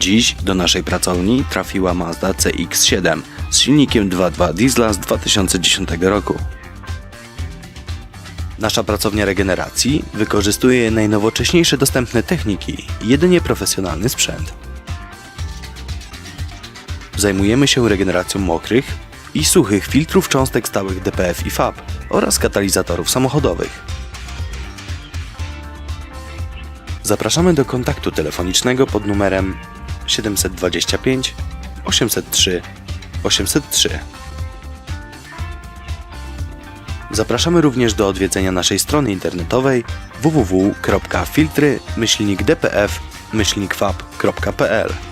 Dziś do naszej pracowni trafiła Mazda CX-7 z silnikiem 2.2 diesla z 2010 roku. Nasza pracownia regeneracji wykorzystuje najnowocześniejsze dostępne techniki i jedynie profesjonalny sprzęt. Zajmujemy się regeneracją mokrych i suchych filtrów cząstek stałych DPF i FAB oraz katalizatorów samochodowych. Zapraszamy do kontaktu telefonicznego pod numerem 725 803 803. Zapraszamy również do odwiedzenia naszej strony internetowej www.filtry-dpf-fab.pl